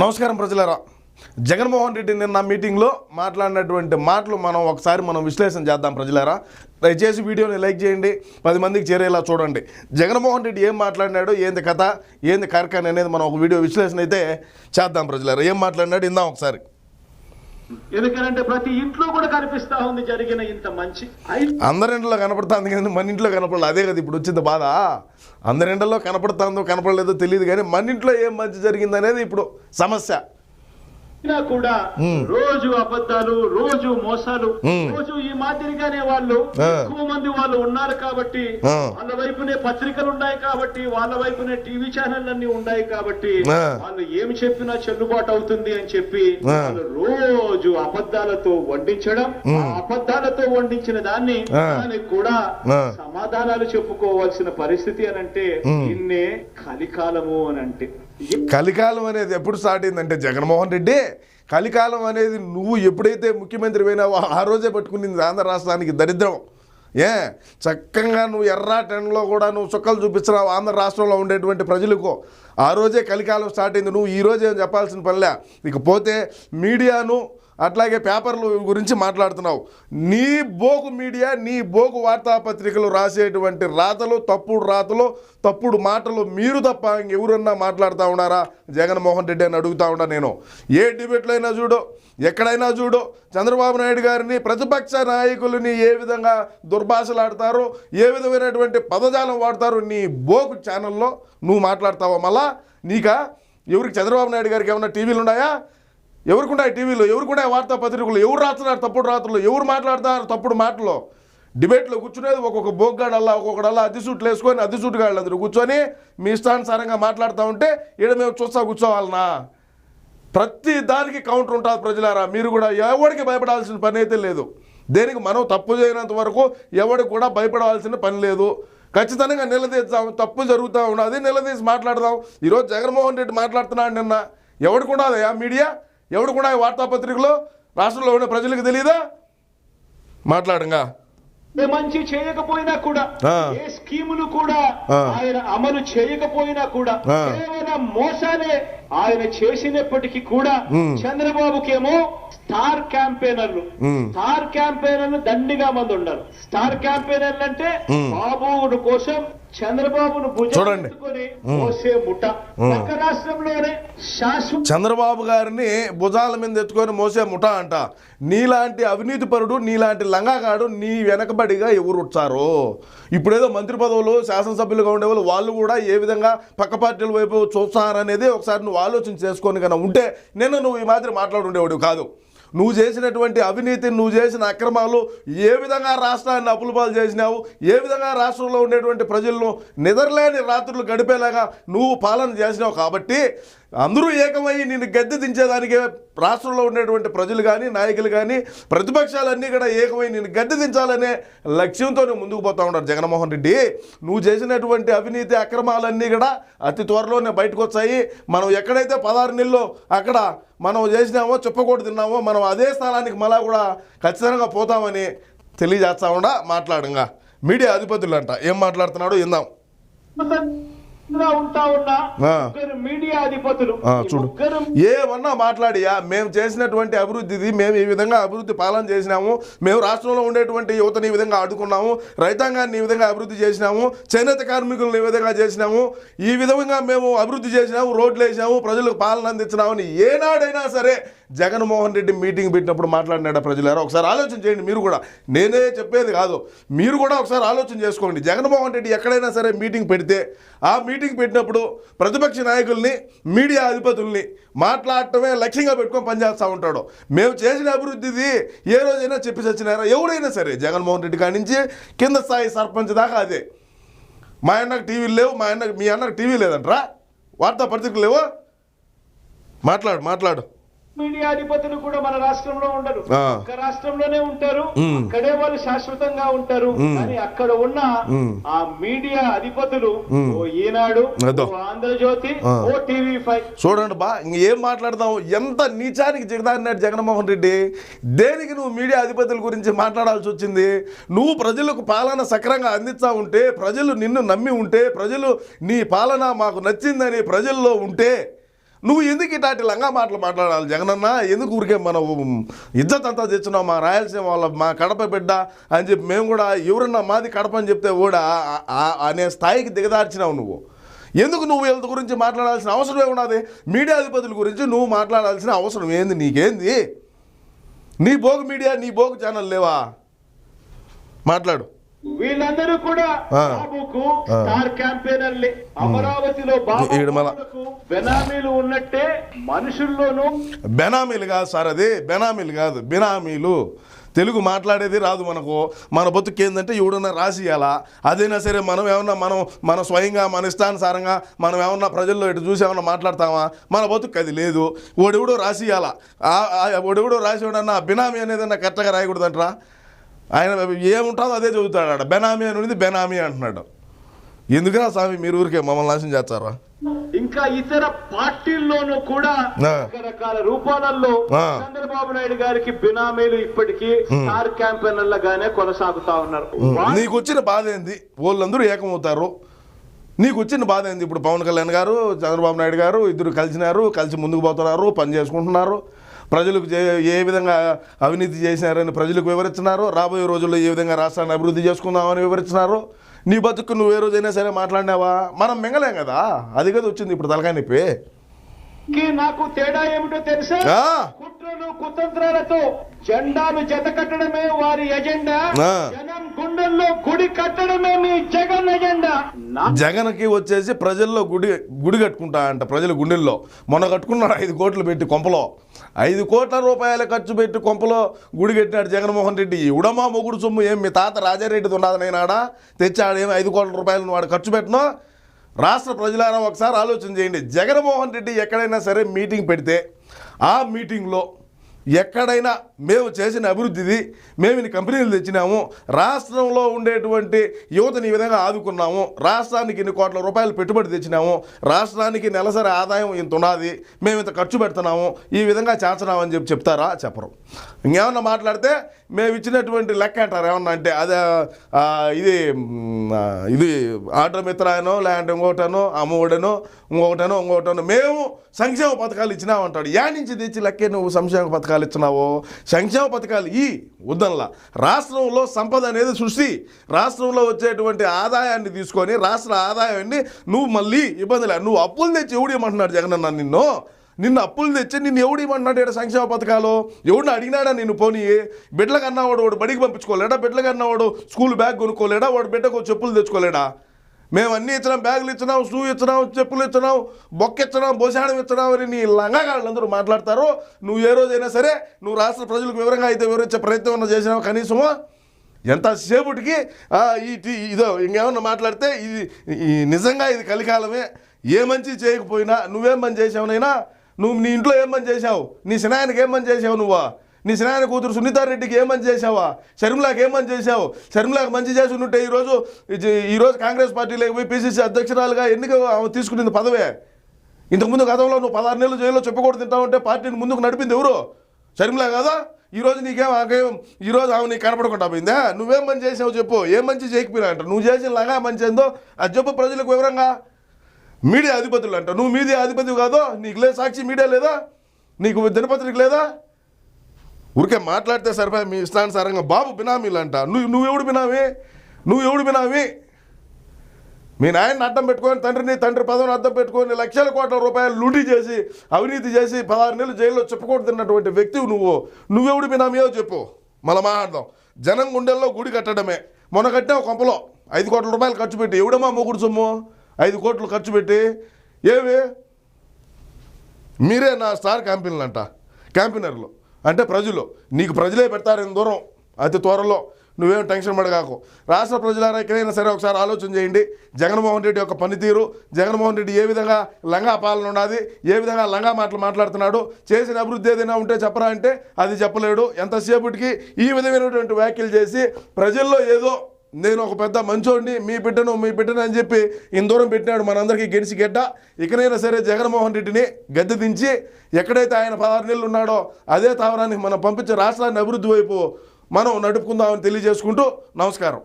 నమస్కారం ప్రజలారా. జగన్మోహన్ రెడ్డి నిన్న మీటింగ్లో మాట్లాడినటువంటి మాటలు మనం ఒకసారి మనం విశ్లేషణ చేద్దాం ప్రజలారా. దయచేసి వీడియోని లైక్ చేయండి పది మందికి చేరేలా చూడండి. జగన్మోహన్ రెడ్డి ఏం మాట్లాడినాడో ఏంది కథ ఏంది కార్ఖాన అనేది మనం ఒక వీడియో విశ్లేషణ అయితే చేద్దాం ప్రజలారా. ఏం మాట్లాడినాడు ఇందాం ఒకసారి. ఎందుకంటే ప్రతి ఇంట్లో కూడా కనిపిస్తా ఉంది జరిగిన ఇంత మంచి. అందరి ఇంట్లో కనపడుతుంది కానీ మన ఇంట్లో కనపడలేదు అదే కదా ఇప్పుడు వచ్చింది బాధ. అందరి ఇంట్లో కనపడుతుందో కనపడలేదో తెలియదు కానీ మన ఇంట్లో ఏం మంచి జరిగిందనేది ఇప్పుడు సమస్య. కూడా రోజు అబద్ధాలు రోజు మోసాలు. రోజు ఈ మాదిరిగానే వాళ్ళు. ఎక్కువ మంది వాళ్ళు ఉన్నారు కాబట్టి. వాళ్ళ వైపునే పత్రికలు ఉన్నాయి కాబట్టి వాళ్ళ వైపునే టీవీ ఛానల్ అన్ని ఉన్నాయి కాబట్టి. వాళ్ళు ఏమి చెప్పినా చెల్లుబాటు అవుతుంది అని చెప్పి రోజు అబద్ధాలతో వండించడం ఆ అబద్ధాలతో వండించిన దాన్ని. దానికి కూడా. సమాధానాలు చెప్పుకోవాల్సిన పరిస్థితి అని అంటే నిన్నే కలికాలము అని అంటే కలికాలం అనేది ఎప్పుడు స్టార్ట్ అయిందంటే జగన్మోహన్ రెడ్డి. కలికాలం అనేది నువ్వు ఎప్పుడైతే ముఖ్యమంత్రి పోయినావో ఆ రోజే పట్టుకునింది ఆంధ్ర రాష్ట్రానికి దరిద్రం. ఏ? చక్కగా నువ్వు ఎర్ర టెన్లో కూడా నువ్వు చుక్కలు చూపించినావు ఆంధ్ర రాష్ట్రంలో ఉండేటువంటి ప్రజలకు. ఆ రోజే కలికాలం స్టార్ట్ అయింది. నువ్వు ఈ రోజే చెప్పాల్సిన పనిలే. ఇకపోతే మీడియాను అట్లాగే పేపర్లు గురించి మాట్లాడుతున్నావు. నీ బోకు మీడియా నీ బోకు వార్తాపత్రికలు రాసేటువంటి రాతలు తప్పుడు రాతలు తప్పుడు మాటలు మీరు తప్ప ఇంకెవరన్నా మాట్లాడుతూ ఉన్నారా? జగన్మోహన్ రెడ్డి అని అడుగుతా ఉన్నా నేను. ఏ డిబేట్లో అయినా చూడు ఎక్కడైనా చూడు చంద్రబాబు నాయుడు గారిని ప్రతిపక్ష నాయకులని ఏ విధంగా దుర్భాషలాడతారు ఏ విధమైనటువంటి పదజాలం వాడతారు నీ బోకు ఛానల్లో నువ్వు మాట్లాడతావా? మళ్ళా నీకా? ఎవరికి? చంద్రబాబు నాయుడు గారికి ఏమన్నా టీవీలు ఉన్నాయా? ఎవరికి టీవీలో? ఎవరికి వార్తాపత్రికలు ఎవరు రాస్తున్నారు తప్పుడు రాత్రులు ఎవరు మాట్లాడుతున్నారు తప్పుడు మాటలు డిబేట్లో కూర్చునేది ఒక్కొక్క బోగ్గాడల్లా ఒక్కొక్కడల్లా అద్దెసూట్లు వేసుకొని అద్దెసూటుగాళ్ళు అందరూ కూర్చొని మీ ఇష్టానుసారంగా మాట్లాడుతూ ఉంటే ఈడ మేము చూస్తా కూర్చోవాలనా? ప్రతి దానికి కౌంటర్ ఉంటుంది ప్రజలారా. మీరు కూడా ఎవరికి భయపడాల్సిన పని అయితే లేదు. దేనికి మనం తప్పు చేయనంత వరకు ఎవరికి కూడా భయపడాల్సిన పని లేదు. ఖచ్చితంగా నిలదీద్దాం. తప్పు జరుగుతూ ఉన్నది నిలదీసి మాట్లాడదాం. ఈరోజు జగన్మోహన్ రెడ్డి మాట్లాడుతున్నాడు నిన్న. ఎవడికి ఉండదు ఆ మీడియా? ఎవరికి ఉన్నాయి వార్తాపత్రికలు రాష్ట్రంలో ఉన్న ప్రజలకు తెలియదా మాట్లాడంగా మంచి చేయకపోయినా కూడా. ఏ స్కీములు కూడా. ఆయన అమలు చేయకపోయినా కూడా. కేవలం మోసాలే ఆయన చేసినప్పటికీ కూడా. చంద్రబాబుకేమో స్టార్ క్యాంపెయినర్లు. స్టార్ క్యాంపెయినర్లు దండిగా మంది ఉన్నారు స్టార్ క్యాంపెయినర్లు అంటే. బాబు కోసం చంద్రబాబును చూడండి. చంద్రబాబు గారిని భుజాల మీద ఎత్తుకొని మోసే ముఠా అంట. నీలాంటి అవినీతిపరుడు నీలాంటి లంగాగాడు నీ వెనకబడిగా ఎవరు వచ్చారో? ఇప్పుడేదో మంత్రి పదవులు శాసనసభ్యులుగా ఉండేవాళ్ళు వాళ్ళు కూడా ఏ విధంగా పక్క పార్టీల వైపు చూస్తారనేది ఒకసారి నువ్వు ఆలోచన చేసుకొని కన్నా ఉంటే నేను నువ్వు ఈ మాదిరి మాట్లాడుండేవాడు కాదు. నువ్వు చేసినటువంటి అవినీతి నువ్వు చేసిన అక్రమాలు ఏ విధంగా రాష్ట్రాన్ని అప్పుల పాలు చేసినావు ఏ విధంగా రాష్ట్రంలో ఉండేటువంటి ప్రజలను నిద్రలేని రాత్రులు గడిపేలాగా నువ్వు పాలన చేసినావు కాబట్టి అందరూ ఏకమయ్యి నేను గద్దె దించేదానికే రాష్ట్రంలో ఉండేటువంటి ప్రజలు కానీ నాయకులు కానీ ప్రతిపక్షాలన్నీ కూడా ఏకమై నేను గద్దె దించాలనే లక్ష్యంతో ముందుకు పోతా ఉన్నారు జగన్మోహన్ రెడ్డి. నువ్వు చేసినటువంటి అవినీతి అక్రమాలన్నీ కూడా అతి త్వరలోనే బయటకు వచ్చాయి. మనం ఎక్కడైతే పదహారు నెలలో అక్కడ మనం చేసినామో చెప్పకూడదు తిన్నామో మనం అదే స్థానానికి మళ్ళా కూడా ఖచ్చితంగా పోతామని తెలియజేస్తా ఉండా మాట్లాడంగా. మీడియా అధిపతులు అంట ఏం మాట్లాడుతున్నాడో ఇందాం చూడు. ఏమన్నా మాట్లాడియా? మేము చేసినటువంటి అభివృద్ధిది మేము ఈ విధంగా అభివృద్ధి పాలన చేసినాము. మేము రాష్ట్రంలో ఉండేటువంటి యువతని ఈ విధంగా ఆడుకున్నాము రైతాంగాన్ని ఈ విధంగా అభివృద్ధి చేసినాము. చేనేత కార్మికులను ఈ విధంగా చేసినాము. ఈ విధంగా మేము అభివృద్ధి చేసినాము రోడ్లు వేసినాము ప్రజలకు పాలన అందించినామని ఏనాడైనా సరే జగన్మోహన్ రెడ్డి మీటింగ్ పెట్టినప్పుడు మాట్లాడినాడు ప్రజలారా? ఒకసారి ఆలోచన చేయండి మీరు కూడా. నేనే చెప్పేది కాదు. మీరు కూడా ఒకసారి ఆలోచన చేసుకోండి. జగన్మోహన్ రెడ్డి ఎక్కడైనా సరే మీటింగ్ పెడితే ఆ మీటింగ్ పెట్టినప్పుడు ప్రతిపక్ష నాయకుల్ని మీడియా అధిపతుల్ని మాట్లాడటమే లక్ష్యంగా పెట్టుకొని పనిచేస్తూ ఉంటాడు. మేము చేసిన అభివృద్ధిది ఏ రోజైనా చెప్పి చచ్చినారా ఎవరైనా సరే జగన్మోహన్ రెడ్డి కాడి నుంచి కింద స్థాయి సర్పంచ్ దాకా అదే. మా అన్నకు టీవీలు లేవు మా అన్నకు మీ అన్నకు టీవీ లేదంట్రా? వార్తా పత్రికలు లేవు? మాట్లాడు మాట్లాడు. మీడియా అధిపతులు కూడా మన రాష్ట్రంలో ఉండరు. ఒక రాష్ట్రంలోనే ఉంటారు. అక్కడే వాళ్ళు శాశ్వతంగా ఉంటారు కానీ అక్కడ ఉన్న. ఆ మీడియా అధిపతులు. ఓ ఈనాడు ఆంధ్రజ్యోతి. ఓ టీవీ ఫైవ్ చూడండి బా ఏం మాట్లాడదాం ఎంత నీచానికి జిగదారినాడు జగన్మోహన్ రెడ్డి దేనికి నువ్వు మీడియా అధిపతుల గురించి మాట్లాడాల్సి వచ్చింది నువ్వు ప్రజలకు పాలన సక్రంగా అందించా ఉంటే ప్రజలు నిన్ను నమ్మి ఉంటే ప్రజలు నీ పాలన మాకు నచ్చిందని ప్రజల్లో ఉంటే నువ్వు ఎందుకు ఇట్లాంటి లంగా మాటలు మాట్లాడాలి? జగనన్న ఎందుకు ఊరికే మన ఇజ్జత్ అంతా తెచ్చున్నావు మా రాయలసీమ వాళ్ళ మా కడప బిడ్డ అని చెప్పి మేము కూడా ఎవరన్నా మాది కడప అని చెప్తే కూడా అనే స్థాయికి దిగదార్చినావు నువ్వు. ఎందుకు నువ్వు వీళ్ళ గురించి మాట్లాడాల్సిన అవసరం ఏమున్నది? మీడియా అధిపతుల గురించి నువ్వు మాట్లాడాల్సిన అవసరం ఏంది? నీకేంది? నీ బోగు మీడియా నీ బోగు ఛానల్ లేవా? మాట్లాడు. వీళ్ళందరూ కూడా. బాబుకు. స్టార్ క్యాంపెయినర్లే అమరావతిలో బాబు బెనామీలు ఉన్నట్టే మనుషుల్లోనూ. బెనామీలు కాదు సార్ అది. బెనామీలు కాదు. బినామీలు. తెలుగు మాట్లాడేది రాదు మనకు. మన బతుకు ఏంటంటే ఎవడన్నా రాసియాలా అదైనా సరే మనం ఏమన్నా మనం మన స్వయంగా మన ఇష్టానుసారంగా మనం ఏమన్నా ప్రజల్లో ఇటు చూసి ఏమన్నా మాట్లాడతామా? మన బతుకు అది లేదు. ఓడెవడో రాసియాలా ఓడెవడో రాసేవాడన్నా బినామీ అనేది కరెక్ట్గా రాయకూడదంటరా? ఆయన ఏముంటుందో అదే చదువుతాడు ఆడ బెనామీ అని ఉంది బెనామీ అంటున్నాడు. ఎందుకురా స్వామి మీరు ఊరికే మమ్మల్ని నాశనం చేస్తారా? ఇంకా ఇతర పార్టీల్లోనూ కూడా. రకరకాల రూపాలలో. చంద్రబాబు నాయుడు గారికి బినామీలు ఇప్పటికీ స్టార్ క్యాంపెయినర్లుగానే కొనసాగుతా ఉన్నారు. నీకు వచ్చిన బాధ ఏంది? వాళ్ళందరూ ఏకమవుతారు. నీకు వచ్చిన బాధ ఏంది? ఇప్పుడు పవన్ కళ్యాణ్ గారు చంద్రబాబు నాయుడు గారు ఇద్దరు కలిసినారు కలిసి ముందుకు పోతున్నారు పని చేసుకుంటున్నారు. ప్రజలకు ఏ విధంగా అవినీతి చేసినారని ప్రజలకు వివరిస్తున్నారు? రాబోయే రోజుల్లో ఏ విధంగా రాష్ట్రాన్ని అభివృద్ధి చేసుకుందామని వివరిస్తున్నారు? నీ బతుకు నువ్వు ఏ రోజైనా సరే మాట్లాడినావా? మనం మింగలేం కదా? అది కదా వచ్చింది ఇప్పుడు తలకాయ నొప్పి. నాకు తేడా ఏమిటో తెలుసా. కుట్రలు కుతంత్రాలతో జెండాలు జత కట్టడమే వారి ఎజెండా. జనం గుండెల్లో గుడి కట్టడమే మీ జగన్ ఎజెండా. జగన్కి వచ్చేసి ప్రజల్లో గుడి గుడి కట్టుకుంటా అంట ప్రజల గుండెల్లో. మొన్న కట్టుకున్నాడు ఐదు కోట్లు పెట్టి కొంపలో. ఐదు కోట్ల రూపాయలు ఖర్చు పెట్టి కొంపలో గుడి కట్టినాడు జగన్మోహన్ రెడ్డి. ఉడమా మొగుడు సొమ్ము ఏం? మీ తాత రాజారెడ్డిది ఉన్నది నైనాడా తెచ్చాడు ఏమి? ఐదు కోట్ల రూపాయలు వాడు ఖర్చు పెట్టను? రాష్ట్ర ప్రజలారా ఒకసారి ఆలోచన చేయండి. జగన్మోహన్ రెడ్డి ఎక్కడైనా సరే మీటింగ్ పెడితే ఆ మీటింగ్లో ఎక్కడైనా మేము చేసిన అభివృద్ధిది మేము ఇన్ని కంపెనీలు తెచ్చినాము రాష్ట్రంలో ఉండేటువంటి యువతని ఈ విధంగా ఆదుకున్నాము రాష్ట్రానికి ఇన్ని కోట్ల రూపాయలు పెట్టుబడి తెచ్చినాము రాష్ట్రానికి నెలసరి ఆదాయం ఇంత ఉన్నది మేము ఇంత ఖర్చు పెడుతున్నాము ఈ విధంగా చేస్తున్నామని చెప్పి చెప్తారా? చెప్పరు. ఇంకేమన్నా మాట్లాడితే మేము ఇచ్చినటువంటి లెక్క అంటారు. ఏమన్నా అంటే అదే ఇది ఇది ఆటో మిత్రాయనో లేదంటే ఇంకోటనో అమ్మఒడనో ఇంకొకటనో ఇంకొకటనో మేము సంక్షేమ పథకాలు ఇచ్చినామంటాడు యా నుంచి తెచ్చి లెక్కే నువ్వు సంక్షేమ పథకాలు ఇచ్చినావో? సంక్షేమ పథకాలు ఈ వద్దనలా రాష్ట్రంలో సంపద అనేది సృష్టి. రాష్ట్రంలో వచ్చేటువంటి ఆదాయాన్ని తీసుకొని రాష్ట్ర ఆదాయాన్ని నువ్వు మళ్ళీ ఇబ్బంది లేదు నువ్వు అప్పులు తెచ్చి ఎవడేమంటున్నాడు జగన్ జగనన్న నిన్ను? నిన్ను అప్పులు తెచ్చి నిన్ను ఎవడు ఇవ్వన్నాడు ఈడ సంక్షేమ పథకాలు? ఎవడిని అడిగినాడా నిన్ను పోనీ? బిడ్డలకు అన్నవాడు వాడు బడికి పంపించుకోలేడా? బిడ్డలకు అన్నవాడు స్కూల్ బ్యాగ్ కొనుక్కోలేడా? వాడు బిడ్డకు చెప్పులు తెచ్చుకోలేడా? మేము అన్నీ ఇచ్చినాం బ్యాగులు ఇచ్చినాం షూ ఇచ్చినాం చెప్పులు ఇచ్చినాం బొక్క ఇచ్చినాం భోజనం ఇచ్చినాం అని నీ లంగాగాళ్ళందరూ మాట్లాడతారు. నువ్వు ఏ రోజైనా సరే నువ్వు రాష్ట్ర ప్రజలకు వివరంగా అయితే వివరించే ప్రయత్నం అన్న చేసినావు కనీసము? ఎంతసేపటికి ఈ ఇదో ఇంకేమన్నా మాట్లాడితే ఇది ఈ నిజంగా ఇది కలికాలమే. ఏ మంచి చేయకపోయినా నువ్వేం పని చేసావునైనా నువ్వు నీ ఇంట్లో ఏమని చేశావు? నీ సినాయనకి ఏమని చేసావు నువ్వా? నీ సినాయన కూతురు సునీతారెడ్డికి ఏమని పని చేసావా షర్మిలాకి ఏమని చేశావు? షర్మిలాకి మంచి చేసి ఉంటే ఈరోజు ఈరోజు కాంగ్రెస్ పార్టీలోకి పోయి పిసిసి అధ్యక్షురాలుగా ఎన్నిక ఆమె తీసుకునింది పదవే. ఇంతకుముందు గతంలో నువ్వు పదహారు నెలలు జైల్లో చెప్పకూడదు తింటావంటే పార్టీని ముందుకు నడిపింది ఎవరు? షర్మిలా కదా? ఈరోజు నీకేం ఆకేం ఈరోజు ఆమె నీకు కనపడకుండా పోయిందా? నువ్వేం మంచి చేసావు చెప్పు. ఏం మంచి చేయకపోయినా అంట. నువ్వు చేసిన లాగా మంచి ఏందో? అది చెప్పు ప్రజలకు వివరంగా. మీడియా అధిపతులు అంట. నువ్వు మీడియా అధిపతి కాదో నీకు లేదు సాక్షి మీడియా లేదా? నీకు దినపత్రిక లేదా? ఊరికే మాట్లాడితే సరిపోయి మీ ఇష్టానుసారంగా బాబు బినామీలు అంట నువ్వు నువ్వెవడు బినామీ? నువ్వు ఎవడు బినామీ? మీ నాయన్ని అడ్డం పెట్టుకొని తండ్రిని తండ్రి పదవిని అడ్డం పెట్టుకొని లక్షల కోట్ల రూపాయలు లూటీ చేసి అవినీతి చేసి పదహారు నెలలు జైల్లో చెప్పుకుంటున్నటువంటి వ్యక్తివి నువ్వు. నువ్వెవడు బినామీయో చెప్పు. మళ్ళీ మాట్లాడదాం. జనం గుండెల్లో గుడి కట్టడమే. మొన్న కట్టావు కొంపలో. ఐదు కోట్ల రూపాయలు ఖర్చు పెట్టి. ఎవడమ్మా మొగుడు సొమ్ము? ఐదు కోట్లు ఖర్చు పెట్టి ఏవి మీరే నా స్టార్ క్యాంపెయిన్లు అంట క్యాంపెయినర్లు. అంటే ప్రజలు. నీకు ప్రజలే పెడతారు ఇంత దూరం అతి త్వరలో. నువ్వేం టెన్షన్ పడగాకు. రాష్ట్ర ప్రజలారా ఎక్కడైనా సరే ఒకసారి ఆలోచన చేయండి. జగన్మోహన్ రెడ్డి యొక్క పనితీరు జగన్మోహన్ రెడ్డి ఏ విధంగా లంగా పాలన ఉన్నది ఏ విధంగా లంగా మాటలు మాట్లాడుతున్నాడు చేసిన అభివృద్ధి ఏదైనా ఉంటే చెప్పరా అంటే అది చెప్పలేడు. ఎంతసేపటికి ఈ విధమైనటువంటి వ్యాఖ్యలు చేసి ప్రజల్లో ఏదో నేను ఒక పెద్ద మంచోడిని మీ బిడ్డను మీ బిడ్డను అని చెప్పి ఇంత దూరం పెట్టినాడు మనందరికీ గెలిచి గెడ్డ. ఇకనైనా సరే జగన్మోహన్ రెడ్డిని గద్దె దించి ఎక్కడైతే ఆయన పదహారు నెలలు ఉన్నాడో అదే తావరానికి మనం పంపించే రాష్ట్రాన్ని అభివృద్ధి వైపు మనం నడుపుకుందామని తెలియజేసుకుంటూ నమస్కారం.